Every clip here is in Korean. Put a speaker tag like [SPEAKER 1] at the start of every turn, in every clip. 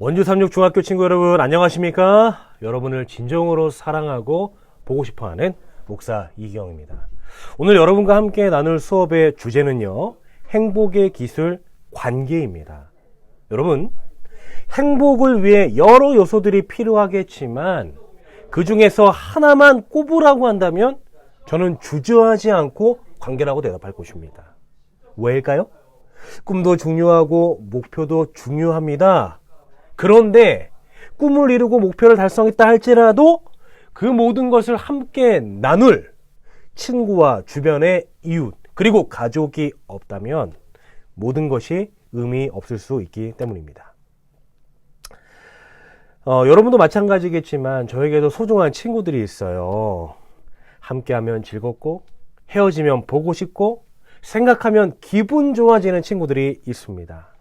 [SPEAKER 1] 원주 삼육 중학교 친구 여러분 안녕하십니까? 여러분을 진정으로 사랑하고 보고 싶어하는 목사 이경입니다. 오늘 여러분과 함께 나눌 수업의 주제는요. 행복의 기술 관계입니다. 여러분, 행복을 위해 여러 요소들이 필요하겠지만 그 중에서 하나만 꼽으라고 한다면 저는 주저하지 않고 관계라고 대답할 것입니다. 왜일까요? 꿈도 중요하고 목표도 중요합니다. 그런데 꿈을 이루고 목표를 달성했다 할지라도 그 모든 것을 함께 나눌 친구와 주변의 이웃 그리고 가족이 없다면 모든 것이 의미 없을 수 있기 때문입니다. 어, 여러분도 마찬가지겠지만 저에게도 소중한 친구들이 있어요. 함께하면 즐겁고 헤어지면 보고 싶고 생각하면 기분 좋아지는 친구들이 있습니다.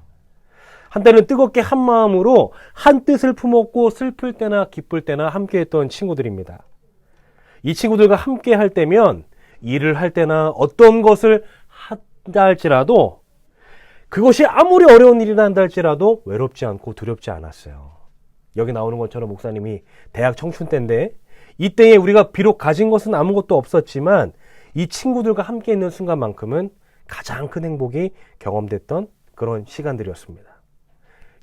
[SPEAKER 1] 한때는 뜨겁게 한 마음으로 한 뜻을 품었고 슬플 때나 기쁠 때나 함께했던 친구들입니다. 이 친구들과 함께 할 때면 일을 할 때나 어떤 것을 한다 할지라도 그것이 아무리 어려운 일이라 한다 할지라도 외롭지 않고 두렵지 않았어요. 여기 나오는 것처럼 목사님이 대학 청춘 때인데 이때에 우리가 비록 가진 것은 아무것도 없었지만 이 친구들과 함께 있는 순간만큼은 가장 큰 행복이 경험됐던 그런 시간들이었습니다.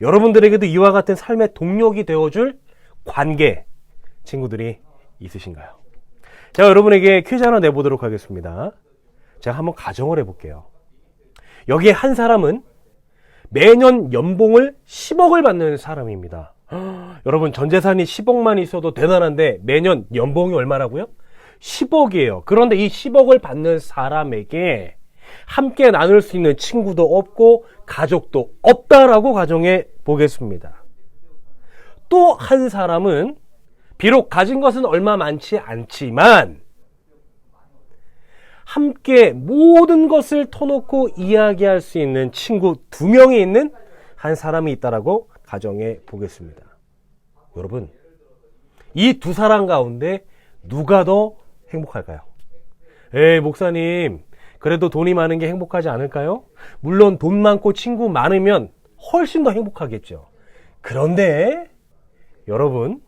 [SPEAKER 1] 여러분들에게도 이와 같은 삶의 동력이 되어줄 관계 친구들이 있으신가요? 제가 여러분에게 퀴즈 하나 내보도록 하겠습니다. 제가 한번 가정을 해볼게요. 여기에 한 사람은 매년 연봉을 10억을 받는 사람입니다. 여러분 전 재산이 10억만 있어도 대단한데 매년 연봉이 얼마라고요? 10억이에요. 그런데 이 10억을 받는 사람에게 함께 나눌 수 있는 친구도 없고 가족도 없다라고 가정해 보겠습니다. 또 한 사람은 비록 가진 것은 얼마 많지 않지만 함께 모든 것을 터놓고 이야기할 수 있는 친구 두 명이 있는 한 사람이 있다라고 가정해 보겠습니다. 여러분, 이 두 사람 가운데 누가 더 행복할까요? 에이, 목사님, 그래도 돈이 많은 게 행복하지 않을까요? 물론 돈 많고 친구 많으면 훨씬 더 행복하겠죠. 그런데 여러분,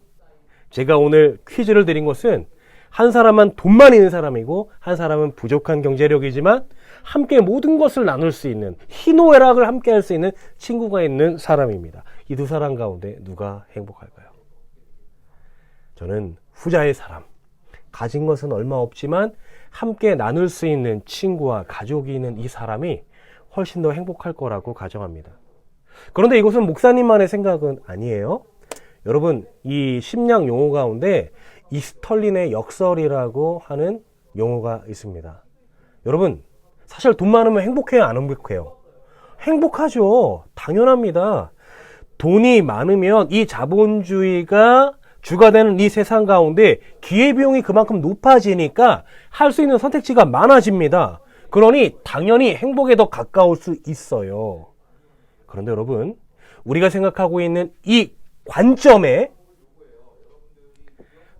[SPEAKER 1] 제가 오늘 퀴즈를 드린 것은 한 사람은 돈만 있는 사람이고 한 사람은 부족한 경제력이지만 함께 모든 것을 나눌 수 있는 희노애락을 함께 할 수 있는 친구가 있는 사람입니다. 이 두 사람 가운데 누가 행복할까요? 저는 후자의 사람. 가진 것은 얼마 없지만 함께 나눌 수 있는 친구와 가족이 있는 이 사람이 훨씬 더 행복할 거라고 가정합니다. 그런데 이것은 목사님만의 생각은 아니에요. 여러분, 이 심리학 용어 가운데 이스털린의 역설이라고 하는 용어가 있습니다. 여러분, 사실 돈 많으면 행복해요? 안 행복해요? 행복하죠. 당연합니다. 돈이 많으면 이 자본주의가 주가 되는 이 세상 가운데 기회비용이 그만큼 높아지니까 할 수 있는 선택지가 많아집니다. 그러니 당연히 행복에 더 가까울 수 있어요. 그런데 여러분, 우리가 생각하고 있는 이 관점에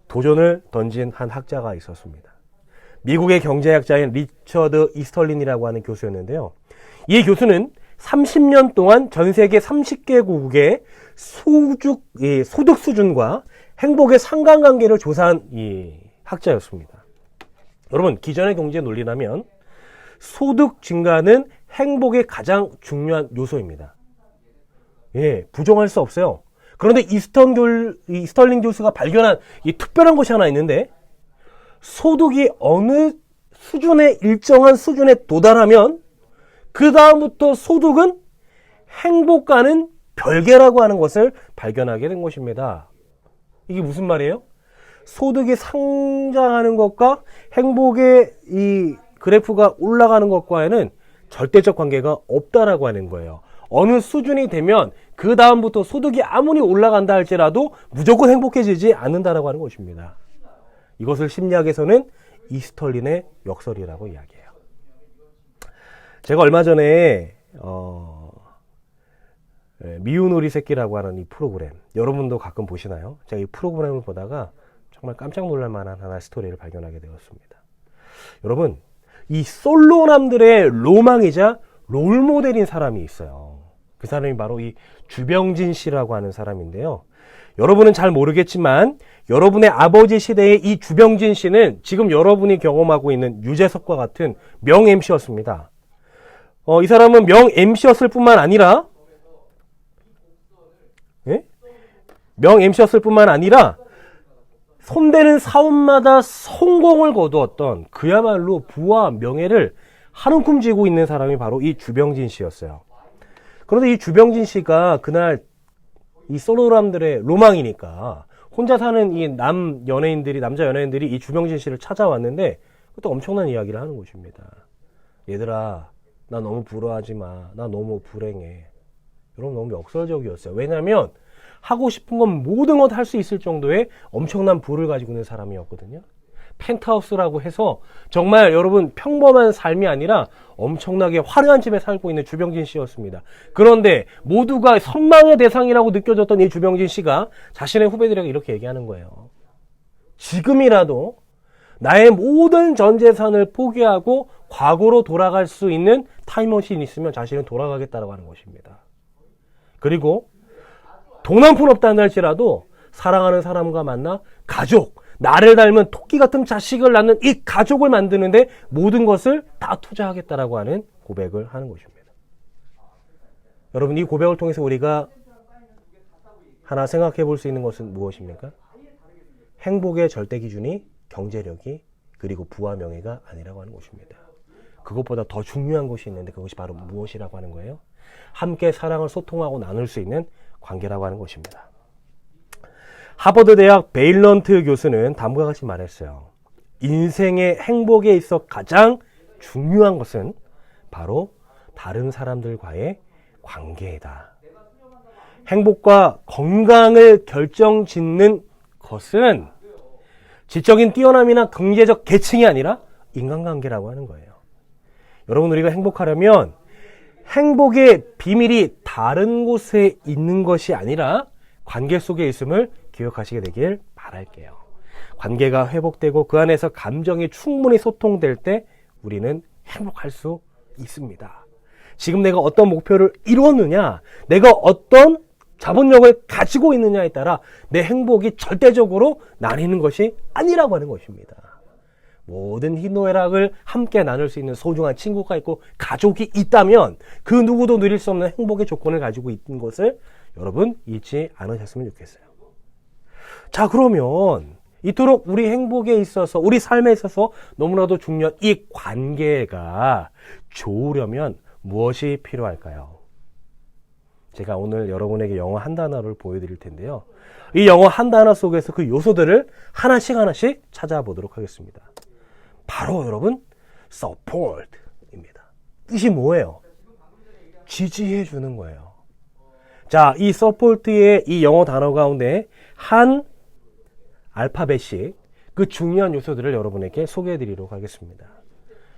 [SPEAKER 1] 도전을 던진 한 학자가 있었습니다. 미국의 경제학자인 리처드 이스털린이라고 하는 교수였는데요. 이 교수는 30년 동안 전 세계 30개국의 소득, 소득 수준과 행복의 상관관계를 조사한 이 학자였습니다. 여러분, 기존의 경제 논리라면 소득 증가는 행복의 가장 중요한 요소입니다. 예, 부정할 수 없어요. 그런데 이스턴 교, 이 스털링 교수가 발견한 이 특별한 것이 하나 있는데 소득이 어느 수준의 일정한 수준에 도달하면 그 다음부터 소득은 행복과는 별개라고 하는 것을 발견하게 된 것입니다. 이게 무슨 말이에요? 소득이 상장하는 것과 행복의 이 그래프가 올라가는 것과에는 절대적 관계가 없다라고 하는 거예요. 어느 수준이 되면 그 다음부터 소득이 아무리 올라간다 할지라도 무조건 행복해지지 않는다라고 하는 것입니다. 이것을 심리학에서는 이스털린의 역설이라고 이야기해요. 제가 얼마 전에 어, 예, 미운 우리 새끼라고 하는 이 프로그램 여러분도 가끔 보시나요? 제가 이 프로그램을 보다가 정말 깜짝 놀랄 만한 하나의 스토리를 발견하게 되었습니다. 여러분 이 솔로남들의 로망이자 롤모델인 사람이 있어요. 그 사람이 바로 이 주병진 씨라고 하는 사람인데요. 여러분은 잘 모르겠지만 여러분의 아버지 시대의 이 주병진 씨는 지금 여러분이 경험하고 있는 유재석과 같은 명 MC였습니다. 어, 이 사람은 명 MC였을 뿐만 아니라 예? 명 MC였을 뿐만 아니라 손대는 사업마다 성공을 거두었던 그야말로 부와 명예를 한 움큼 쥐고 있는 사람이 바로 이 주병진 씨였어요. 그런데 이 주병진 씨가 그날 이 솔로람들의 로망이니까 혼자 사는 이 남 연예인들이 남자 연예인들이 이 주병진 씨를 찾아왔는데 그것도 엄청난 이야기를 하는 것입니다. 얘들아 나 너무 부러워하지 마. 나 너무 불행해. 여러분 너무 역설적이었어요. 왜냐하면 하고 싶은 건 모든 것 할 수 있을 정도의 엄청난 부를 가지고 있는 사람이었거든요. 펜트하우스라고 해서 정말 여러분 평범한 삶이 아니라 엄청나게 화려한 집에 살고 있는 주병진 씨였습니다. 그런데 모두가 선망의 대상이라고 느껴졌던 이 주병진 씨가 자신의 후배들에게 이렇게 얘기하는 거예요. 지금이라도 나의 모든 전 재산을 포기하고 과거로 돌아갈 수 있는 타임머신이 있으면 자신은 돌아가겠다라고 하는 것입니다. 그리고 돈 한 푼 없다는 할지라도 사랑하는 사람과 만나 가족, 나를 닮은 토끼 같은 자식을 낳는 이 가족을 만드는데 모든 것을 다 투자하겠다라고 하는 고백을 하는 것입니다. 여러분 이 고백을 통해서 우리가 하나 생각해 볼 수 있는 것은 무엇입니까? 행복의 절대 기준이 경제력이 그리고 부와 명예가 아니라고 하는 것입니다. 그것보다 더 중요한 것이 있는데 그것이 바로 무엇이라고 하는 거예요? 함께 사랑을 소통하고 나눌 수 있는 관계라고 하는 것입니다. 하버드 대학 베일런트 교수는 다음과 같이 말했어요. 인생의 행복에 있어 가장 중요한 것은 바로 다른 사람들과의 관계이다. 행복과 건강을 결정 짓는 것은 지적인 뛰어남이나 경제적 계층이 아니라 인간관계라고 하는 거예요. 여러분 우리가 행복하려면 행복의 비밀이 다른 곳에 있는 것이 아니라 관계 속에 있음을 기억하시게 되길 바랄게요. 관계가 회복되고 그 안에서 감정이 충분히 소통될 때 우리는 행복할 수 있습니다. 지금 내가 어떤 목표를 이루었느냐, 내가 어떤 자본력을 가지고 있느냐에 따라 내 행복이 절대적으로 나뉘는 것이 아니라고 하는 것입니다. 모든 희노애락을 함께 나눌 수 있는 소중한 친구가 있고 가족이 있다면 그 누구도 누릴 수 없는 행복의 조건을 가지고 있는 것을 여러분 잊지 않으셨으면 좋겠어요. 자, 그러면 이토록 우리 행복에 있어서, 우리 삶에 있어서 너무나도 중요한 이 관계가 좋으려면 무엇이 필요할까요? 제가 오늘 여러분에게 영어 한 단어를 보여드릴 텐데요. 이 영어 한 단어 속에서 그 요소들을 하나씩 하나씩 찾아보도록 하겠습니다. 바로 여러분, support입니다. 뜻이 뭐예요? 지지해 주는 거예요. 자, 이 support의 이 영어 단어 가운데 한 알파벳씩 그 중요한 요소들을 여러분에게 소개해 드리도록 하겠습니다.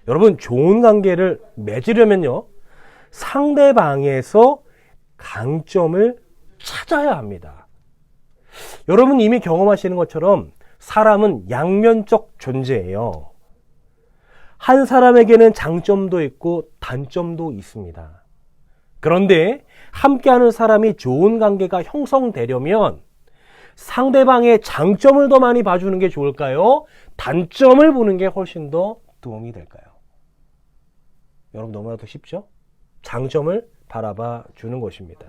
[SPEAKER 1] 여러분, 좋은 관계를 맺으려면요, 상대방에서 강점을 찾아야 합니다. 여러분 이미 경험하시는 것처럼 사람은 양면적 존재예요. 한 사람에게는 장점도 있고 단점도 있습니다. 그런데 함께하는 사람이 좋은 관계가 형성되려면 상대방의 장점을 더 많이 봐주는 게 좋을까요? 단점을 보는 게 훨씬 더 도움이 될까요? 여러분 너무나도 쉽죠? 장점을 바라봐 주는 것입니다.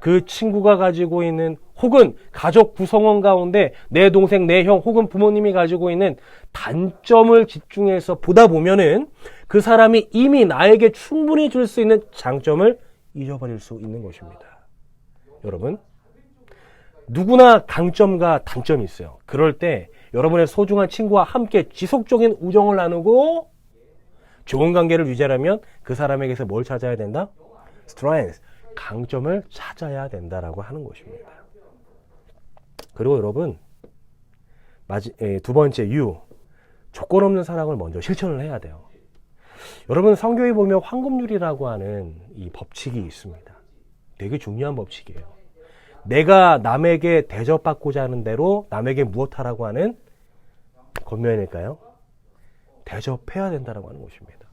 [SPEAKER 1] 그 친구가 가지고 있는 혹은 가족 구성원 가운데 내 동생, 내 형 혹은 부모님이 가지고 있는 단점을 집중해서 보다 보면은 그 사람이 이미 나에게 충분히 줄 수 있는 장점을 잊어버릴 수 있는 것입니다. 여러분, 누구나 강점과 단점이 있어요. 그럴 때 여러분의 소중한 친구와 함께 지속적인 우정을 나누고 좋은 관계를 유지하려면 그 사람에게서 뭘 찾아야 된다? strength, 강점을 찾아야 된다라고 하는 것입니다. 그리고 여러분, 마지, 에, 두 번째 유, 조건 없는 사랑을 먼저 실천을 해야 돼요. 여러분 성경에 보면 황금률이라고 하는 이 법칙이 있습니다. 되게 중요한 법칙이에요. 내가 남에게 대접받고자 하는 대로 남에게 무엇하라고 하는 권면일까요? 대접해야 된다라고 하는 것입니다.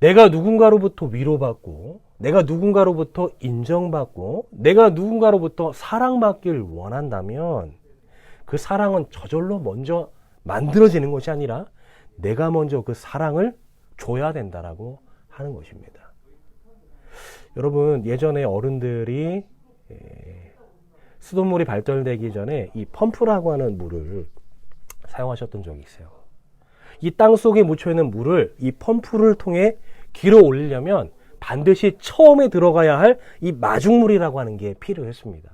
[SPEAKER 1] 내가 누군가로부터 위로받고, 내가 누군가로부터 인정받고, 내가 누군가로부터 사랑받길 원한다면, 그 사랑은 저절로 먼저 만들어지는 것이 아니라, 내가 먼저 그 사랑을 줘야 된다라고 하는 것입니다. 여러분, 예전에 어른들이 에, 수돗물이 발달되기 전에 이 펌프라고 하는 물을 사용하셨던 적이 있어요. 이 땅 속에 묻혀 있는 물을 이 펌프를 통해 길어 올리려면 반드시 처음에 들어가야 할 이 마중물이라고 하는 게 필요했습니다.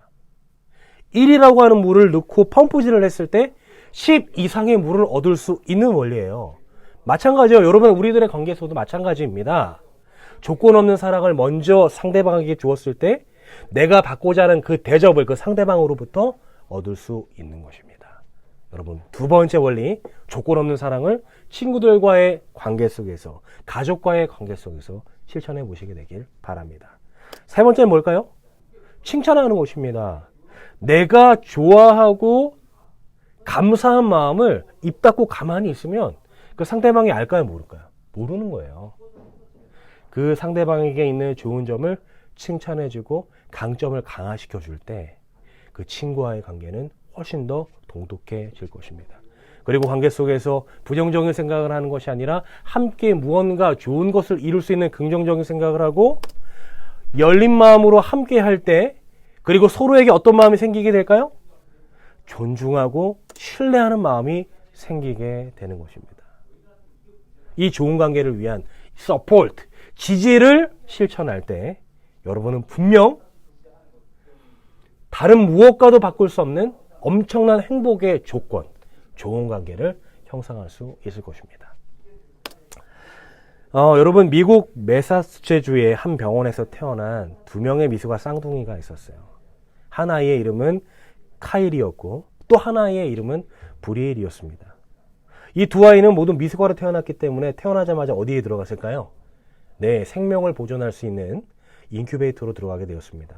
[SPEAKER 1] 1이라고 하는 물을 넣고 펌프질을 했을 때 10 이상의 물을 얻을 수 있는 원리예요. 마찬가지요. 여러분 우리들의 관계에서도 마찬가지입니다. 조건 없는 사랑을 먼저 상대방에게 주었을 때 내가 받고자 하는 그 대접을 그 상대방으로부터 얻을 수 있는 것입니다. 여러분 두 번째 원리 조건 없는 사랑을 친구들과의 관계 속에서 가족과의 관계 속에서 실천해 보시게 되길 바랍니다. 세 번째는 뭘까요? 칭찬하는 것입니다. 내가 좋아하고 감사한 마음을 입 닫고 가만히 있으면 그 상대방이 알까요 모를까요? 모르는 거예요. 그 상대방에게 있는 좋은 점을 칭찬해주고 강점을 강화시켜 줄 때 그 친구와의 관계는 훨씬 더 동독해질 것입니다. 그리고 관계 속에서 부정적인 생각을 하는 것이 아니라 함께 무언가 좋은 것을 이룰 수 있는 긍정적인 생각을 하고 열린 마음으로 함께 할 때 그리고 서로에게 어떤 마음이 생기게 될까요? 존중하고 신뢰하는 마음이 생기게 되는 것입니다. 이 좋은 관계를 위한 서포트, 지지를 실천할 때 여러분은 분명 다른 무엇과도 바꿀 수 없는 엄청난 행복의 조건, 좋은 관계를 형성할 수 있을 것입니다. 어, 여러분 미국 메사추세주의 한 병원에서 태어난 두 명의 미숙아 쌍둥이가 있었어요. 하나의 이름은 카일이었고 또 하나의 이름은 브리엘이었습니다. 이 두 아이는 모두 미숙아로 태어났기 때문에 태어나자마자 어디에 들어갔을까요? 네, 생명을 보존할 수 있는 인큐베이터로 들어가게 되었습니다.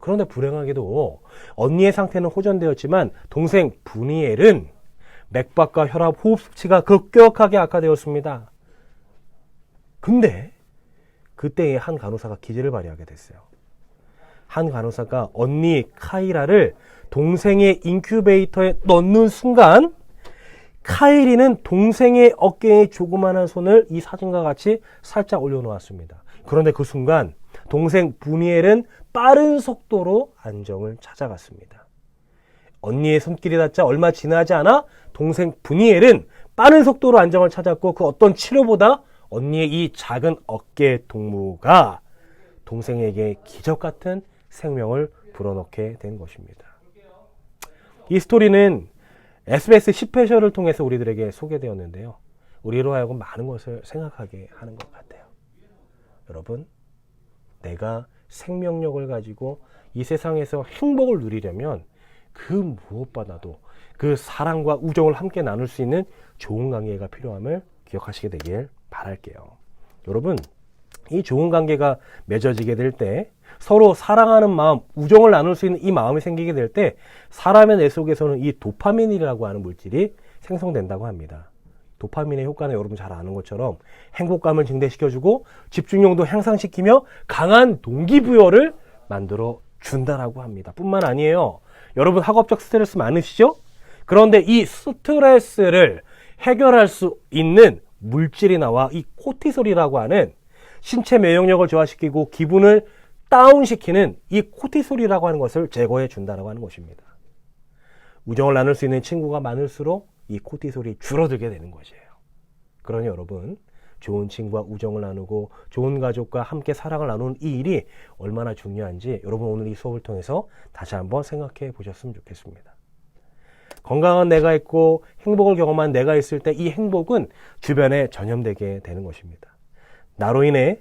[SPEAKER 1] 그런데 불행하게도 언니의 상태는 호전되었지만 동생 브니엘은 맥박과 혈압, 호흡 수치가 급격하게 악화되었습니다. 근데 그때에 한 간호사가 기질을 발휘하게 됐어요. 한 간호사가 언니 카이라를 동생의 인큐베이터에 넣는 순간 카이리는 동생의 어깨에 조그마한 손을 이 사진과 같이 살짝 올려놓았습니다. 그런데 그 순간 동생 부니엘은 빠른 속도로 안정을 찾아갔습니다. 언니의 손길이 닿자 얼마 지나지 않아 동생 부니엘은 빠른 속도로 안정을 찾았고 그 어떤 치료보다 언니의 이 작은 어깨 동무가 동생에게 기적 같은 생명을 불어넣게 된 것입니다. 이 스토리는 SBS 10회셔를 통해서 우리들에게 소개되었는데요. 우리로 하여금 많은 것을 생각하게 하는 것 같아요. 여러분, 내가 생명력을 가지고 이 세상에서 행복을 누리려면 그 무엇보다도 그 사랑과 우정을 함께 나눌 수 있는 좋은 관계가 필요함을 기억하시게 되길 바랄게요. 여러분, 이 좋은 관계가 맺어지게 될 때 서로 사랑하는 마음, 우정을 나눌 수 있는 이 마음이 생기게 될 때 사람의 뇌 속에서는 이 도파민이라고 하는 물질이 생성된다고 합니다. 도파민의 효과는 여러분 잘 아는 것처럼 행복감을 증대시켜주고 집중력도 향상시키며 강한 동기부여를 만들어 준다라고 합니다. 뿐만 아니에요. 여러분 학업적 스트레스 많으시죠? 그런데 이 스트레스를 해결할 수 있는 물질이 나와 이 코티솔이라고 하는 신체 면역력을 저하시키고 기분을 다운시키는 이 코티솔이라고 하는 것을 제거해 준다라고 하는 것입니다. 우정을 나눌 수 있는 친구가 많을수록 이 코티솔이 줄어들게 되는 것이에요. 그러니 여러분, 좋은 친구와 우정을 나누고 좋은 가족과 함께 사랑을 나누는 이 일이 얼마나 중요한지 여러분 오늘 이 수업을 통해서 다시 한번 생각해 보셨으면 좋겠습니다. 건강한 내가 있고 행복을 경험한 내가 있을 때 이 행복은 주변에 전염되게 되는 것입니다. 나로 인해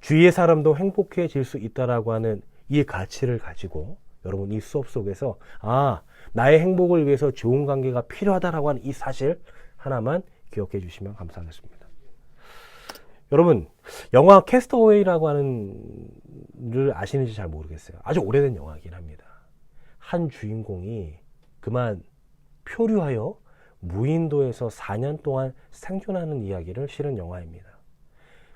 [SPEAKER 1] 주위의 사람도 행복해질 수 있다라고 하는 이 가치를 가지고 여러분 이 수업 속에서 아 나의 행복을 위해서 좋은 관계가 필요하다라고 하는 이 사실 하나만 기억해 주시면 감사하겠습니다. 여러분 영화 캐스터웨이라고 하는 를 아시는지 잘 모르겠어요. 아주 오래된 영화이긴 합니다. 한 주인공이 그만 표류하여 무인도에서 4년 동안 생존하는 이야기를 실은 영화입니다.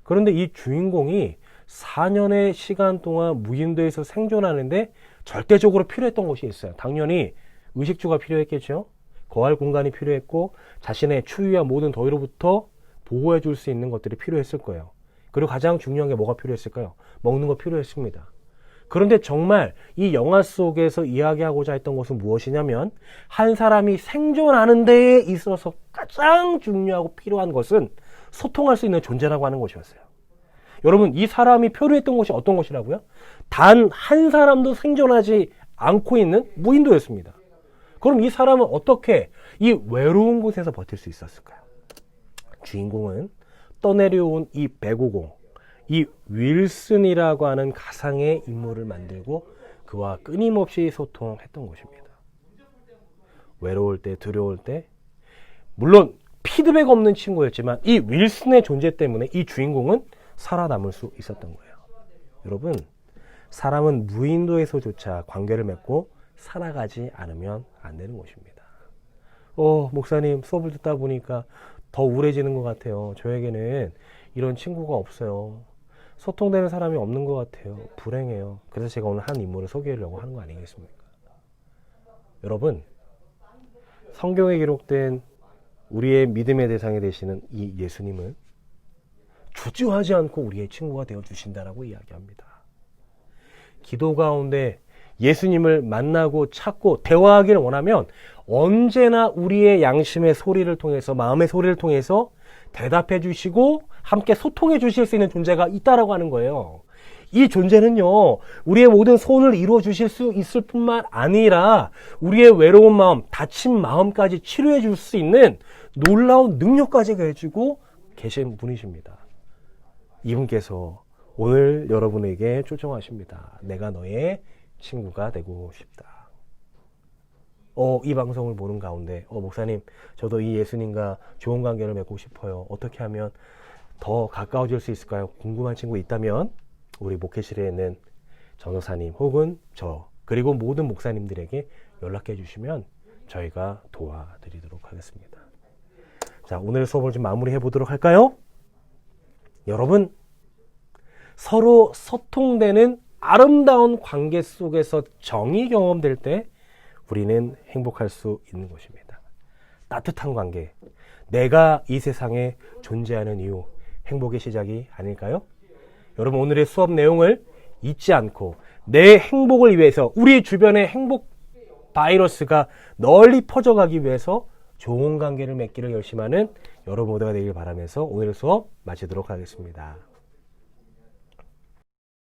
[SPEAKER 1] 그런데 이 주인공이 4년의 시간 동안 무인도에서 생존하는데 절대적으로 필요했던 것이 있어요. 당연히 의식주가 필요했겠죠. 거할 공간이 필요했고 자신의 추위와 모든 더위로부터 보호해 줄 수 있는 것들이 필요했을 거예요. 그리고 가장 중요한 게 뭐가 필요했을까요? 먹는 거 필요했습니다. 그런데 정말 이 영화 속에서 이야기하고자 했던 것은 무엇이냐면 한 사람이 생존하는 데에 있어서 가장 중요하고 필요한 것은 소통할 수 있는 존재라고 하는 것이었어요. 여러분, 이 사람이 표류했던 것이 어떤 것이라고요? 단 한 사람도 생존하지 않고 있는 무인도였습니다. 그럼 이 사람은 어떻게 이 외로운 곳에서 버틸 수 있었을까요? 주인공은 떠내려온 이 배구공, 이 윌슨이라고 하는 가상의 인물을 만들고 그와 끊임없이 소통했던 것입니다. 외로울 때, 두려울 때, 물론 피드백 없는 친구였지만 이 윌슨의 존재 때문에 이 주인공은 살아남을 수 있었던 거예요. 여러분, 사람은 무인도에서조차 관계를 맺고 살아가지 않으면 안 되는 것입니다. 어, 목사님 수업을 듣다 보니까 더 우울해지는 것 같아요. 저에게는 이런 친구가 없어요. 소통되는 사람이 없는 것 같아요. 불행해요. 그래서 제가 오늘 한 인물을 소개하려고 하는 거 아니겠습니까? 여러분, 성경에 기록된 우리의 믿음의 대상이 되시는 이 예수님은 주저하지 않고 우리의 친구가 되어 주신다라고 이야기합니다. 기도 가운데 예수님을 만나고 찾고 대화하기를 원하면 언제나 우리의 양심의 소리를 통해서 마음의 소리를 통해서 대답해 주시고 함께 소통해 주실 수 있는 존재가 있다라고 하는 거예요. 이 존재는요, 우리의 모든 소원을 이루어 주실 수 있을 뿐만 아니라 우리의 외로운 마음, 다친 마음까지 치료해 줄 수 있는 놀라운 능력까지 해주고 계신 분이십니다. 이분께서 오늘 여러분에게 초청하십니다. 내가 너의 친구가 되고 싶다. 어, 이 방송을 보는 가운데, 어, 목사님, 저도 이 예수님과 좋은 관계를 맺고 싶어요. 어떻게 하면 더 가까워질 수 있을까요? 궁금한 친구 있다면, 우리 목회실에 있는 전호사님 혹은 저, 그리고 모든 목사님들에게 연락해 주시면 저희가 도와드리도록 하겠습니다. 자, 오늘 수업을 좀 마무리해 보도록 할까요? 여러분, 서로 소통되는 아름다운 관계 속에서 정이 경험될 때 우리는 행복할 수 있는 것입니다. 따뜻한 관계. 내가 이 세상에 존재하는 이유, 행복의 시작이 아닐까요? 여러분, 오늘의 수업 내용을 잊지 않고 내 행복을 위해서 우리 주변의 행복 바이러스가 널리 퍼져가기 위해서 좋은 관계를 맺기를 열심하는 여러분 모두가 되길 바라면서 오늘 수업 마치도록 하겠습니다.